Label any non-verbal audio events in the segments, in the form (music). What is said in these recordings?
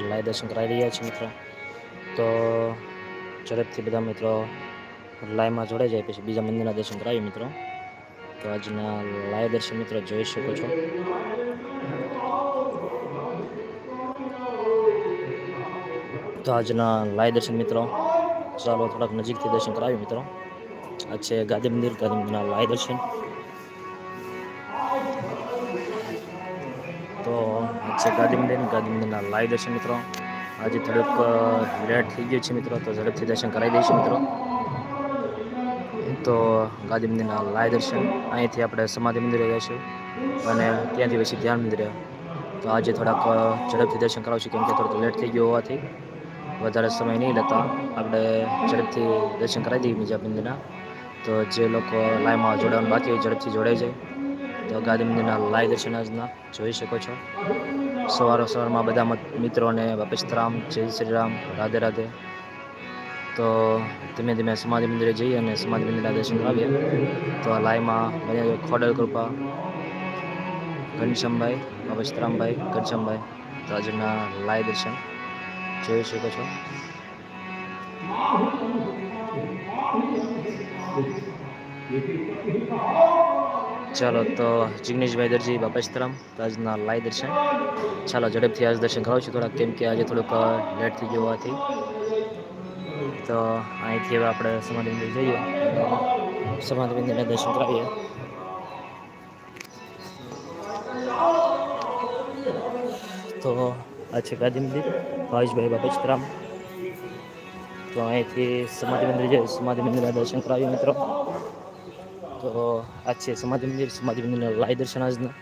Live દર્શન કરાવી રહ્યા છે મિત્રો. તો ઝડપથી બધા મિત્રો લાઈવમાં જોડાઈ જાય પછી બીજા મંદિરના દર્શન કરાવીએ મિત્રો. તો આજના લાઈવ દર્શન મિત્રો જોઈ શકો છો. તો આજના લાઈવ દર્શન મિત્રો, ચાલો થોડાક નજીકથી દર્શન કરાવીએ મિત્રો. આ છે ગાંધી મંદિર ગાંધી મંદિરના લાઈવ દર્શન. તો છે ગાંધી મંદિર ગાંધી મંદિરના લાઈવ દર્શન મિત્રો. આજે થોડુંક લેટ થઈ ગયું છે મિત્રો, તો ઝડપથી દર્શન કરાવી દઈશું મિત્રો. તો ગાંધી મંદિરના લાઈવ દર્શન અહીંથી આપણે સમાધિ મંદિરે જઈશું અને ત્યાંથી પછી ધ્યાન મંદિરે. તો આજે થોડાક ઝડપથી દર્શન કરાવશું કેમ કે થોડુંક લેટ થઈ ગયું હોવાથી. વધારે સમય નહીં લેતા. આપણે ઝડપથી દર્શન કરાવી દઈએ બીજા મંદિરના. તો જે લોકો લાઈવમાં જોડાવાનું બાકી હોય ઝડપથી જોડાઈ જાય. તો ગાંધી મંદિરના લાઈવ દર્શન આજના જોઈ શકો છો. સવાર સવારમાં બધા મિત્રોને બાપેસ્તરામ જય શ્રી રામ, રાધે રાધે. તો ધીમે ધીમે સમાધિ મંદિરે જઈએ અને સમાધિ મંદિરના દર્શન આવીએ તો આ લાઈમાં છે ખોડલ કૃપા, ઘનશ્યામભાઈ બાપેસ્તરામભાઈ ઘનશ્યામભાઈ. તો આજના લાય દર્શન જોઈ શકો છો. ચાલો તો જિગ્નેશભાઈ દરજી બાપેસ્તરામ તો આજના લાઈ દર્શન. ચાલો ઝડપથી આજ દર્શન કરાવું છું થોડાક, કેમ કે આજે થોડુંક લેટ થઈ ગયું હોવાથી. તો અહીંથી હવે આપણે સમાધિ મંદિર જઈએ. સમાધિ મંદિરના દર્શન કરાવીએ. તો આ છે ગાંધી મંદિર ભાવેશભાઈ બાપેસ્તરામ તો અહીંથી સમાધિ મંદિર જઈએ સમાધિ મંદિરના દર્શન કરાવીએ મિત્રો. તો આ છે સમાધિ મંદિર સમાધિ મંદિરના લાઈ દર્શન આજના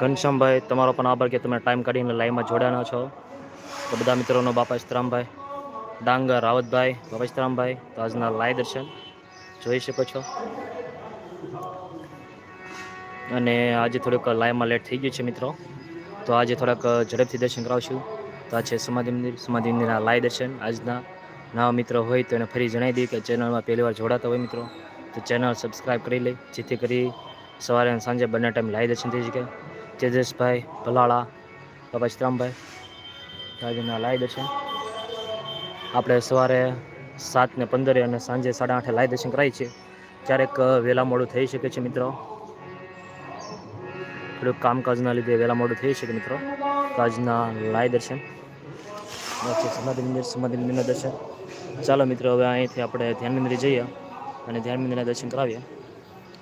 ઘનશ્યામભાઈ, તમારો પણ આભાર કે તમે ટાઈમ કાઢીને લાઈવમાં જોડાના છો. તો બધા મિત્રોનો બાપા ઇસ્તરામભાઈ ડાંગર રાવતભાઈ, બાપા ઇસ્તરામભાઈ તો આજના લાઈ દર્શન જોઈ શકો છો. અને આજે થોડુંક લાઈવમાં લેટ થઈ ગયું છે મિત્રો. તો આજે થોડાક ઝડપથી દર્શન કરાવશું. તો આ છે સમાધિ મંદિર, સમાધિ મંદિરના લાઈ દર્શન. આજના નવા મિત્રો હોય તો એને ફરી જણાવી દઈએ કે ચેનલમાં પહેલી વાર જોડાતા હોય મિત્રો, તો ચેનલ સબસ્ક્રાઈબ કરી લે, જેથી કરી સવારે અને સાંજે બંને ટાઈમ લાઈ દર્શન થઈ શકે. તેજસભાઈ ભલાળા બાબા શ્રામભાઈ રાજના લાઈ દર્શન. આપણે સવારે સાત ને પંદરે અને સાંજે સાડા આઠે લાઈ દર્શન કરાય છે. ક્યારેક વહેલા મોડું થઈ શકે છે મિત્રો. થોડુંક કામકાજના લીધે વહેલા મોડું થઈ શકે મિત્રો. આજના લાઈ દર્શન. સમાધિ મંદિર સમાધિ મંદિરના દર્શન. ચાલો મિત્રો, હવે અહીંથી આપણે ધ્યાન મંદિરે જઈએ અને ધ્યાન મંદિરના દર્શન કરાવીએ.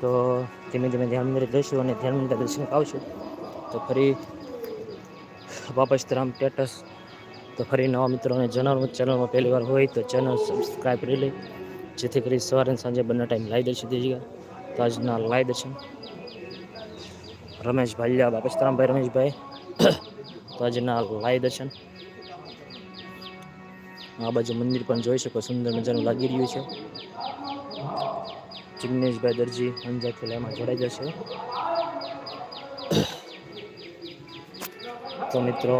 તો ધીમે ધીમે ધ્યાન મંદિરે જઈશું અને ધ્યાન મંદિરના દર્શન કરાવશું. તો ફરી વાપસ રામ ટેટસ તો ફરી નવા મિત્રોને જણાવવું ચેનલમાં પહેલી વાર હોય તો ચેનલ સબસ્ક્રાઈબ કરી લે. જેથી કરી સવારે સાંજે બંને ટાઈમ લાઈ દર્શન જાય તો આજના લાઈ દર્શન. રમેશ ભાલિયા બાપસ્તરામભાઈ રમેશભાઈ. (coughs) તો આજના લાઈ દર્શન. આ બાજુ મંદિર પણ જોઈ શકો, સુંદર મજાનું લાગી રહ્યું છે. જિગ્નેશભાઈ દરજી અંજારથી લેમાં જોડાઈ જશે તો મિત્રો,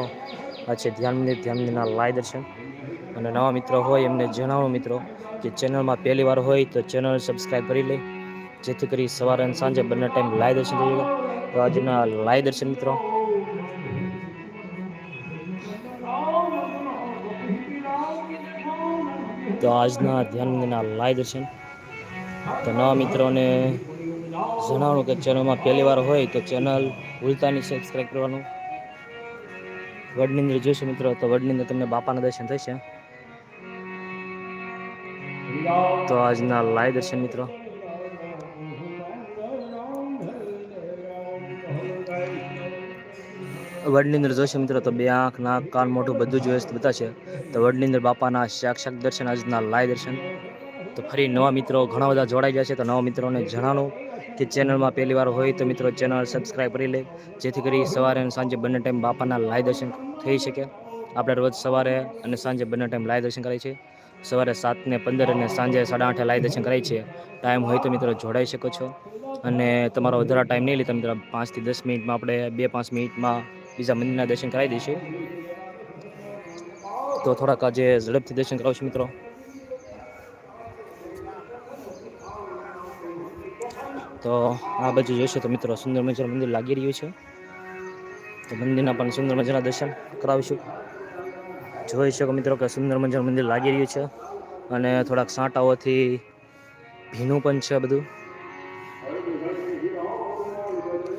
આ છે ધ્યાન મંદિર ધ્યાન મંદિરના લાય દર્શન. અને નવા મિત્રો હોય એમને જણાવો મિત્રો, કે ચેનલમાં પહેલી વાર હોય તો ચેનલ સબસ્ક્રાઈબ કરી લે. જેથી કરી સવારે અને સાંજે બંને ટાઈમ લાય દર્શન થઈ જાય. તો આજના લાય દર્શન મિત્રો તો આજના ધ્યાન મંદિરના લાઈ દર્શન. તો નવા મિત્રોને જણાવું કે ચેનલમાં પહેલી વાર હોય તો ચેનલ ભૂલતા નહીં સબસ્ક્રાઈબ કરવાનું. વડની અંદર જોઈશું મિત્રો, તો વડની અંદર તમને બાપાના દર્શન થશે. તો આજના લાય દર્શન મિત્રો. વડની અંદર જોશે મિત્રો તો બે આંખ, નાક, કાન, મોઢું બધું જ વ્યવસ્થિત છે. તો વડની અંદર બાપાના સાક્ષાત દર્શન, આજના લાય દર્શન. તો ફરી નવા મિત્રો ઘણા બધા જોડાઈ ગયા છે. તો નવા મિત્રોને જણાવો કે ચેનલમાં પહેલી વાર હોય તો મિત્રો ચેનલ સબસ્ક્રાઈબ કરી લે. જેથી કરી સવારે અને સાંજે બંને ટાઈમ બાપાના લાય દર્શન થઈ શકે. આપણે રોજ સવારે અને સાંજે બંને ટાઈમ લાય દર્શન કરીએ છીએ સવારે સાતને પંદર અને સાંજે સાડા આઠે લાઈ દર્શન કરીએ છીએ ટાઈમ હોય તો મિત્રો જોડાઈ શકો છો. અને તમારો વધારે ટાઈમ નહીં લેતા મિત્રો. પાંચથી દસ મિનિટમાં આપણે બે પાંચ મિનિટમાં બીજા મંદિરના દર્શન કરાવી દઈશું. તો થોડાક આજે ઝડપથી દર્શન કરાવશું મિત્રો. તો આ બાજુ જોશો તો મિત્રો, સુંદર મજાનું મંદિર લાગી રહ્યું છે. તો મંદિરના પણ સુંદર મજાના દર્શન કરાવીશું. જોઈ શકો મિત્રો કે સુંદર મજાનું મંદિર લાગી રહ્યું છે. અને થોડાક સાંટાઓથી ભીનું પણ છે બધું.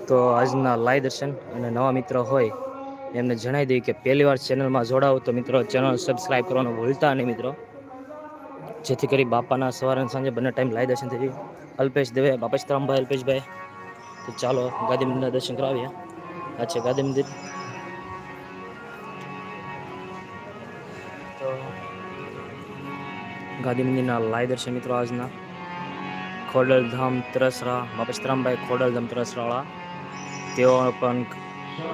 તો આજના લાય દર્શન અને નવા મિત્રો હોય એમને જણાવી દઈએ કે પહેલી વાર ચેનલમાં જોડાવો તો મિત્રો ચેનલ સબસ્ક્રાઈબ કરવાનું ભૂલતા નહીં મિત્રો. જેથી કરી બાપાના સવારે સાંજે બંને ટાઈમ લાઈ દર્શન થઈ. અલ્પેશ દવે બાપેશરામભાઈ અલ્પેશભાઈ. તો ચાલો ગાંધી મંદિરના દર્શન કરાવીએ. આ છે ગાંધી મંદિર. તો ગાંધી મંદિરના લાઈ દર્શન મિત્રો આજના. ખોડલધામ, તરસરા બાપેશરામભાઈ ખોડલધામ, તરસરાવાળા. તેઓ પણ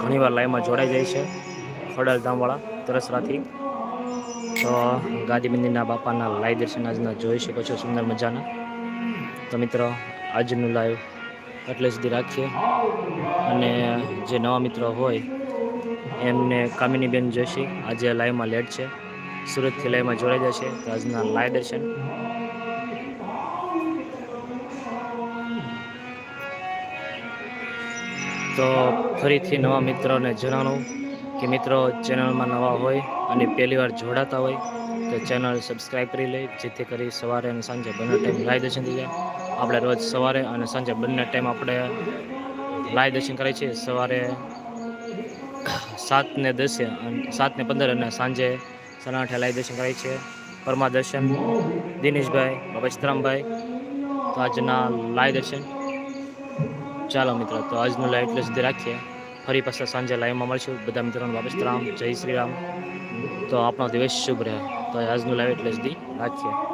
ઘણીવાર લાઈવમાં જોડાઈ જાય છે. ખોડલધામવાળા તરસરાથી. તો ગાંધી મંદિરના બાપાના લાઈવ દર્શન આજના જોઈ શકો છો સુંદર મજાના. તો મિત્રો, આજનું લાઈવ એટલે સુધી રાખીએ. અને જે નવા મિત્રો હોય, એમને કામિનીબેન જોશી આજે લાઈવમાં લેટ છે. સુરતથી લાઈવમાં જોડાઈ જશે. તો આજના લાઈવ દર્શન તો ફરીથી નવા મિત્રોને જણાવું કે મિત્રો ચેનલમાં નવા હોય અને પહેલી વાર જોડાતા હોય, તો ચેનલ સબસ્ક્રાઈબ કરી લે, જેથી કરી સવારે અને સાંજે બંને ટાઈમ લાઈવ દર્શન થઈ જાય. આપણે રોજ સવારે અને સાંજે બંને ટાઈમ આપણે લાઈવ દર્શન કરીએ છીએ સવારે સાત ને દસે અને સાત ને પંદર અને સાંજે સાડા લાઈવ દર્શન કરીએ છીએ પરમા દર્શન દિનેશભાઈ બાબચતરામભાઈ તો આજના લાઈવ દર્શન. ચાલો મિત્રો, તો આજનું લાઈવ એટલે સુધી રાખીએ. ફરી પાછા સાંજે લાઈવમાં મળશું. બધા મિત્રોને રામ, જય શ્રી રામ. તો આપણો દિવસ શુભ રહે. તો આજનું લાઈવ એટલે સુધી રાખીએ.